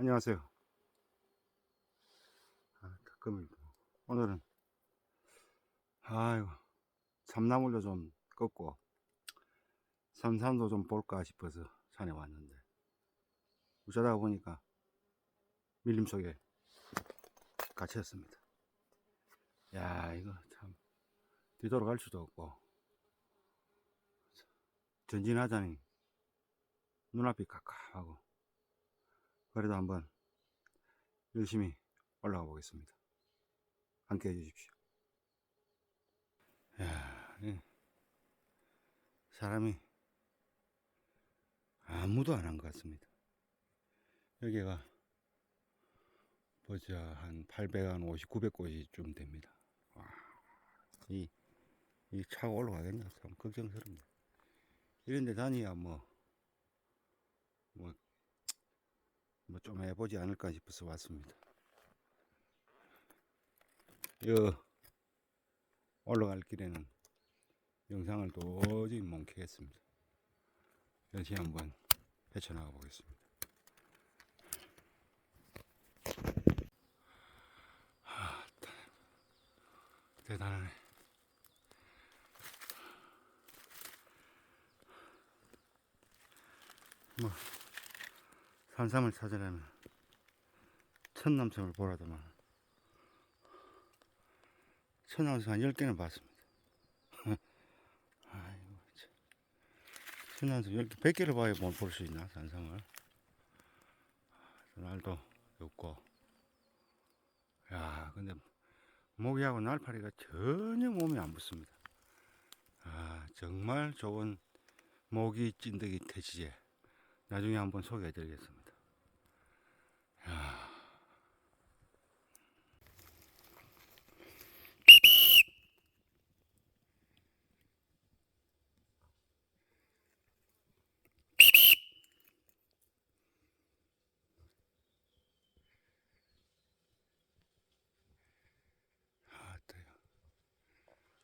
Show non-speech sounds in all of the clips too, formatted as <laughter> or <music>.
안녕하세요. 아, 가끔입니다. 오늘은 아이고 참나물도 좀 꺾고 산산도 좀 볼까 싶어서 산에 왔는데 어쩌다가 보니까 밀림 속에 갇혔습니다. 야 이거 참 뒤돌아갈 수도 없고 전진하자니 눈앞이 깜깜하고 그래도 한번 열심히 올라가 보겠습니다. 함께 해주십시오. 야, 이 사람이 아무도 안 한 것 같습니다. 여기가 보자 한 850, 900곳이좀 됩니다. 와, 이, 이 차가 올라가겠나 참 걱정스럽네. 이런 데 다니야 뭐, 뭐, 뭐 좀 해보지 않을까 싶어서 왔습니다. 여 올라갈 길에는 영상을 도저히 못 켜겠습니다. 열심히 한번 헤쳐나가 보겠습니다. 아, 대단하네. 뭐 산삼을 찾으려면 천남성을 보라더만 천남성 한 10개는 봤습니다. <laughs> 아이고, 참. 천남성 10개, 100개를 봐야 볼수 있나, 산삼을. 날도 없고. 야, 근데 모기하고 날파리가 전혀 몸에 안 붙습니다. 아, 정말 좋은 모기 찐득이 퇴치제. 나중에 한번 소개해 드리겠습니다. 야. 아.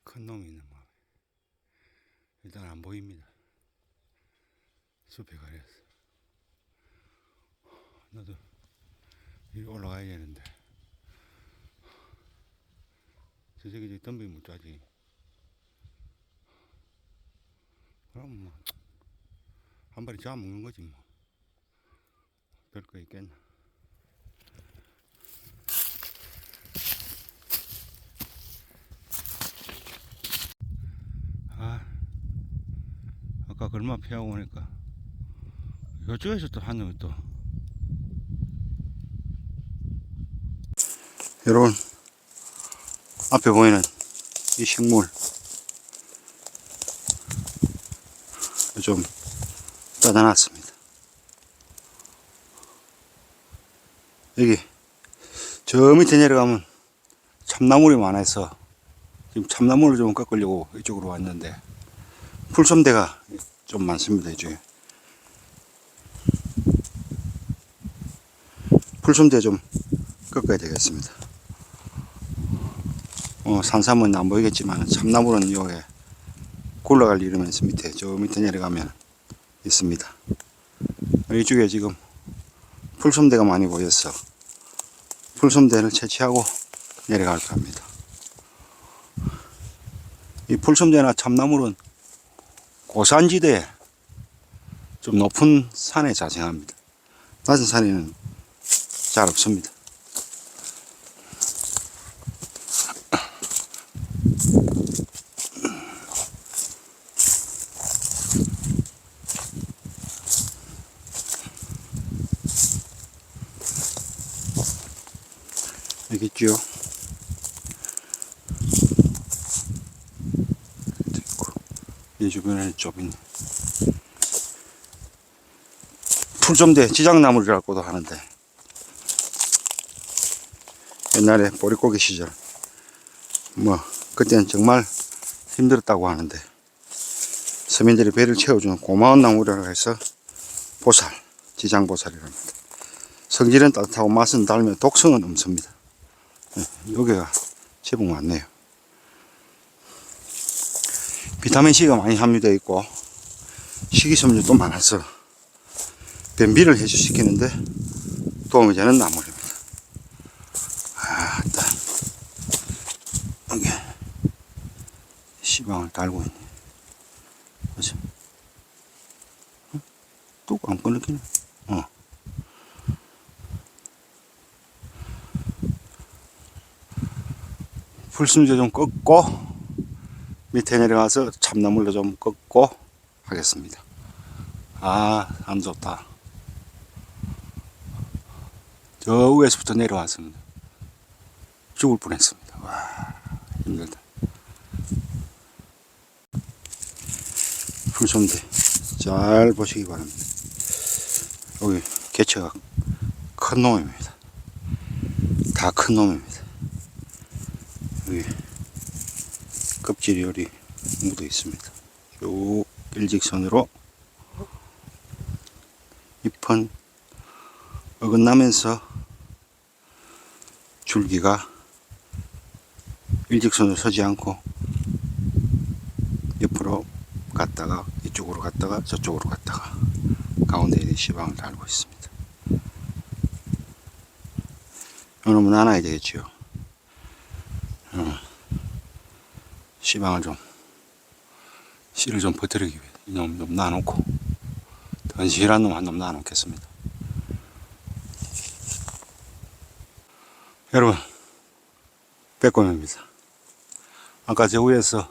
큰 놈이 있는 뭐. 일단 안 보입니다. 숲에 가려서. 나도 여기 올라가야 되는데. 저 새끼 저기 덤비 못 짜지. 그럼 뭐, 한 발이 잡아먹는 거지 뭐. 별거 있겠나. 아, 아까 걸마 피하고 오니까 이쪽에서 또 한 놈이 또 여러분 앞에 보이는 이 식물. 좀 따다 놨습니다. 여기 저 밑에 내려가면 참나물이 많아서 지금 참나물을 좀 깎으려고 이쪽으로 왔는데 풀섬대가 좀 많습니다 이쪽에. 풀섬대 좀 꺾어야 되겠습니다 어, 산삼은 안 보이겠지만 참나물은 여기 굴러갈 이러면서 밑에 저 밑에 내려가면 있습니다 이쪽에 지금 풀섬대가 많이 보여서 풀섬대를 채취하고 내려갈까 합니다 이 풀섬대나 참나물은 고산지대에 좀 높은 산에 자생합니다. 낮은 산에는 잘 없습니다. 이 주변에 좀 있네. 풀좀대 지장나물이라고도 하는데. 옛날에 보릿고기 시절. 뭐 그때는 정말 힘들었다고 하는데. 서민들이 배를 채워주는 고마운 나물이라고 해서 보살 지장보살이랍니다. 성질은 따뜻하고 맛은 달며 독성은 없습니다. 네, 여기가 제법 많네요 비타민C가 많이 함유되어 있고 식이섬유도 많아서 변비를 해소시키는데 도움이 되는 나물입니다. 아, 딱. 여기 시방을 달고 있네. 그죠? 뚝안 끊기네. 어. 풀순재 좀 꺾고 밑에 내려가서 참나물도 좀 꺾고 하겠습니다. 아, 안 좋다. 저 위에서부터 내려왔습니다. 죽을 뻔했습니다. 와, 힘들다. 풀솜대 잘 보시기 바랍니다. 여기 개체가 큰 놈입니다. 다 큰 놈입니다. 여기 껍질이 여리 묻어 있습니다. 쭉 일직선으로 잎은 어긋나면서 줄기가 일직선으로 서지 않고 옆으로 갔다가 이쪽으로 갔다가 저쪽으로 갔다가 가운데 있는 시방을 달고 있습니다. 이놈은 나눠야 되겠지요. 어, 시방을 좀 씨를 좀 퍼뜨리기 위해 이놈 좀 놔놓고 던실한 놈 한 놈 놔놓겠습니다. 여러분 빼꼼입니다. 아까 저 위에서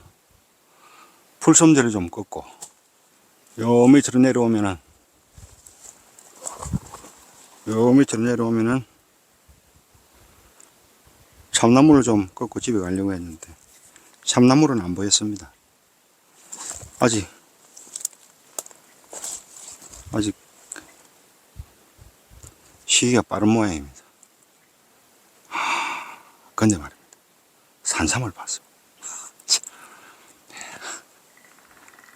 풀솜들을 좀 꺾고 요 밑으로 내려오면은 요 밑으로 내려오면은 참나무를 좀 꺾고 집에 가려고 했는데 참나무는 안 보였습니다. 아직 아직 시기가 빠른 모양입니다. 하, 근데 말입니다. 산삼을. 참.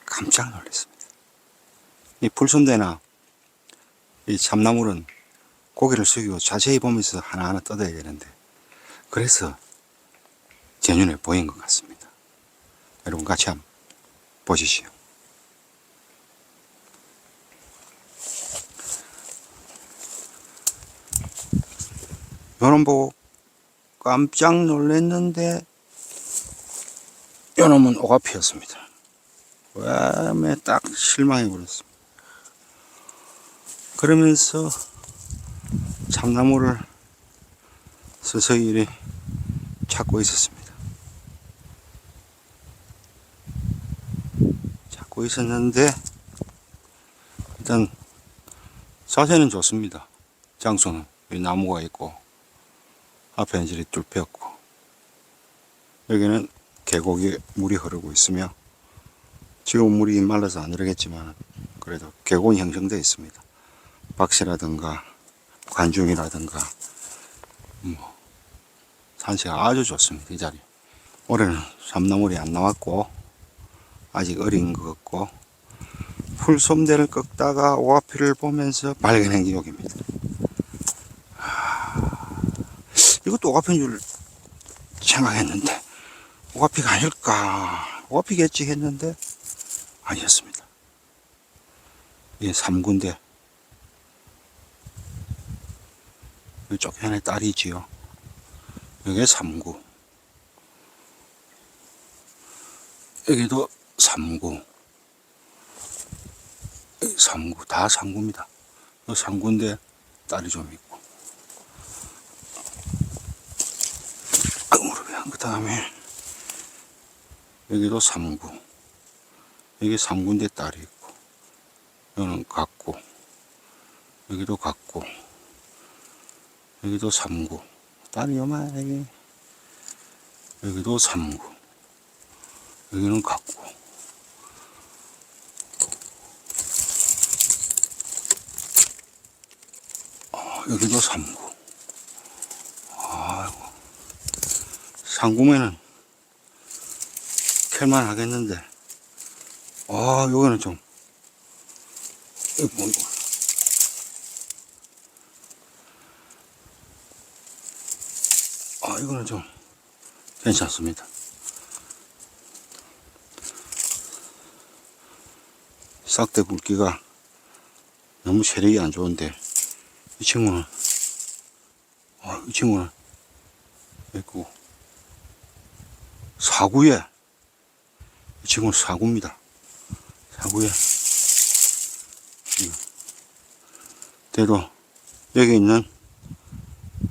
깜짝 놀랐습니다. 이 풀순대나 이 참나물은 고개를 숙이고 자세히 보면서 하나하나 뜯어야 되는데 그래서 제 눈에 보인 것 같습니다. 여러분 같이 한번 보시시오. 요놈 보고 깜짝 놀랐는데 요놈은 오가피였습니다. 왜매 딱 실망해 버렸습니다. 그러면서 참나무를 서서히 찾고 있었습니다. 찾고 있었는데 일단 자세는 좋습니다. 장소는 여기 나무가 있고 앞에 이제 뚫 폈고 여기는 계곡에 물이 흐르고 있으며 지금 물이 말라서 안 흐르겠지만 그래도 계곡이 형성되어 있습니다. 박씨라든가 관중이라든가 뭐 산세가 아주 좋습니다. 이 자리. 올해는 삼나물이 안 나왔고 아직 어린 것 같고 풀솜대를 꺾다가 오아피를 보면서 발견한. 하, 이것도 오아피인 줄 생각했는데 오아피가 아닐까 오아피겠지 했는데 아니었습니다. 이게 삼군데 이쪽 현에 딸이지요. 여기 삼구. 여기도 삼구. 여기 삼구. 다 삼구입니다. 이 삼구인데 딸이 좀 있고. 아, 무릎이 안. 그 다음에 여기도 삼구. 여기 삼구인데 딸이 있고. 여기는 같고. 여기도 같고. 여기도 3구. 딸이 요만하게. 여기도 3구. 여기는 같고. 여기도 3구. 아이고. 3구면은 캘만 하겠는데. 아, 여기는 좀. 이거 뭐, 아, 이거는 좀 괜찮습니다. 싹대 굵기가 너무 세력이 안 좋은데 이 친구는 아, 이 친구는 있고 사구에 이 친구는 사구입니다. 사구에 대도 여기 있는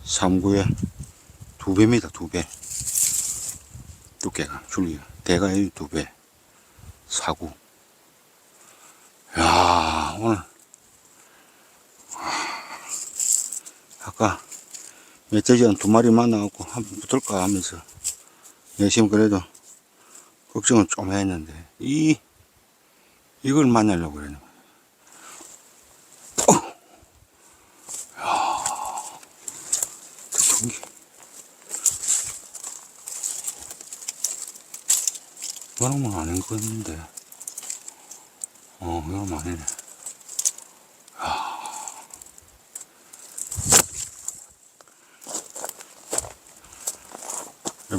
삼구의 두 배입니다. 두 배. 두께가 줄기가 대가 두 배. 사구. 야 오늘 아까 멧돼지 한 두 마리 만나갖고 한번 붙을까 하면서 열심히 그래도 걱정은 좀 했는데 이 이걸 만나려고 그러는 거야. 어. 야, 큰 게. 이거는 아닌 것 같는데. 어, 이건 아니네.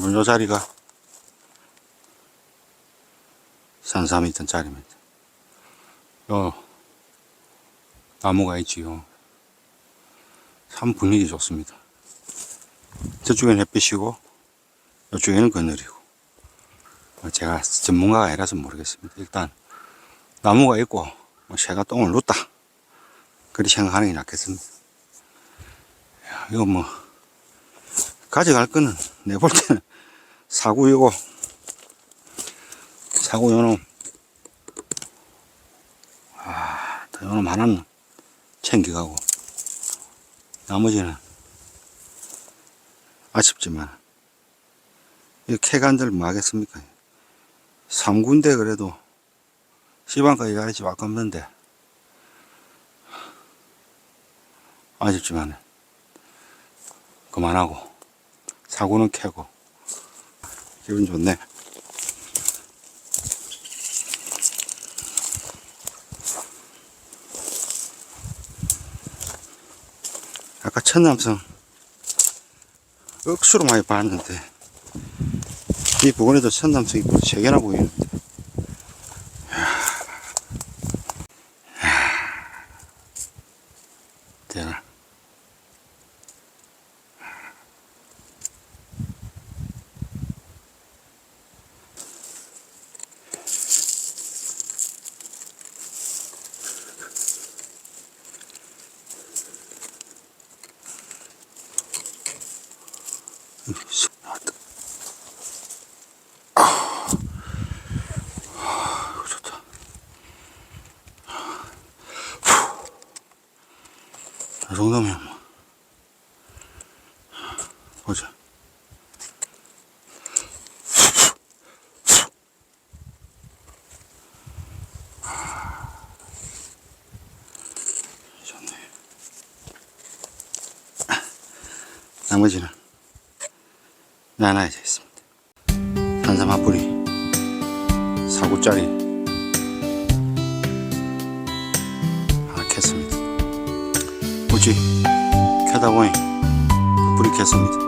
여러분, 요 자리가 산삼이 있던 자리입니다. 요, 나무가 있지요. 참 분위기 좋습니다. 저쪽에는 햇빛이고, 이쪽에는 그늘이고. 뭐 제가 전문가가 아니라서 모르겠습니다. 일단, 나무가 있고, 뭐 새가 똥을 눕다. 그렇게 생각하는 게 낫겠습니다. 야, 이거 뭐, 가져갈 거는 내 볼 때는 사구이고 사구 요놈 아, 또 요놈 하나는 챙겨가고 나머지는 아쉽지만 이 캐간들 뭐 하겠습니까? 삼군데 그래도 시방까지 가야지 아깝는데 아쉽지만 그만하고 사고는 캐고 기분 좋네. 아까 천남성 억수로 많이 봤는데 이 부근에도 천남성이 세 개나 보이는데 대나 나왔다. 아, 아, 좋다. 이 정도면 뭐. 보자. 좋네. 나머지는 나눠져 있습니다. 산삼 한 뿌리, 사구짜리 하나 캤습니다. 굳이 캐다 보니 두 뿌리 캤습니다.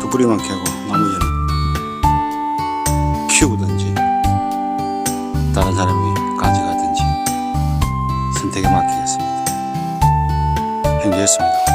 두 뿌리만 캐고 나머지는 키우든지 다른 사람이 가져가든지 선택에 맡기겠습니다. 행주했습니다.